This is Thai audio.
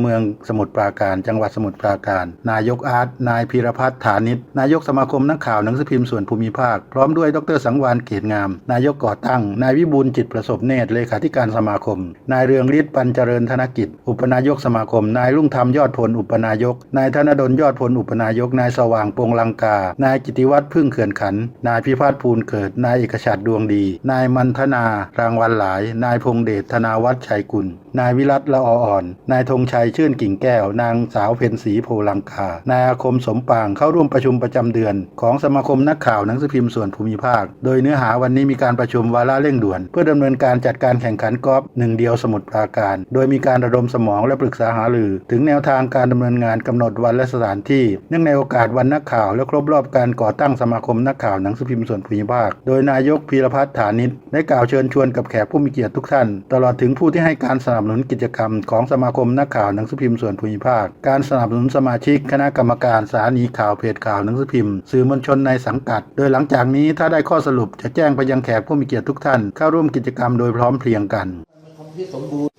เมืองสมุทรปราการจังหวัดสมุทรปราการ นายกอาร์ตนายพีรพัฒน์ฐานิชนายกสมาคมนักข่าวหนังสือพิมพ์ส่วนภูมิภาค พร้อมด้วยดรสังวานเกตงาม นายกก่อตั้ง นายวิบูลจิตประสบเนตรเลขาธิการสมาคม นายเรืองฤทธิ์ปัญเจริญธนกิจ อุปนายกสมาคม นายรุ่งธรรมยอดพลอุปนายก นายธนดลยอดพลอุปนายก นายสว่างปงลังกา นายกิติวัฒน์พึ่งเขื่อนขัน นายพิพัฒน์ภูลเกิด นายเอกชัดดวงดี นายมันธนา รางวัลหลาย นายพงเดชธนาวัฒน์ชัยกุล นายวิรัตละออ่อน นายธงชัยชื่นกิ่งแก้ว นางสาวเพ็ญศรีโพลังกานายอาคมสมปางเข้าร่วมประชุมประจำเดือน ของสมาคมนักข่าวหนังสือพิมพ์ส่วนภูมิภาค โดยเนื้อหาวันนี้มีการประชุมวาระเร่งด่วน เพื่อดำเนินการจัดการแข่งขันกอล์ฟหนึ่งเดียวสมุทรปราการ โดยมีการระดมสมองและปรึกษาหารือ ถึงแนวทางการดำเนินงานกำหนดวันและสถานที่ เนื่องในโอกาสวันนักข่าว และครบรอบการก่อตั้งสมาคมนักข่าวหนังสือพิมพ์ส่วนภูมิภาค โดยนายกพีรพัฒน์ฐานิชได้กล่าวเชิญชวนกับแขกผู้มีเกียรติทุกท่าน ตลอดถึงผู้ที่ให้การสนับสนุนกิจกรรมของสมาคมนักข่าวหนังสือพิมพ์ส่วนภูมิภาค การสนับสนุนสมาชิกคณะกรรมการสถานีข่าวเพจข่าวหนังสือพิมพ์สื่อมวลชนในสังกัด โดยหลังจากนี้ถ้าได้ข้อสรุปจะแจ้งไปยังแขกผู้มีเกียรติทุกท่าน เข้าร่วมกิจกรรมโดยพร้อมเพรียงกันทำที่สมบูรณ์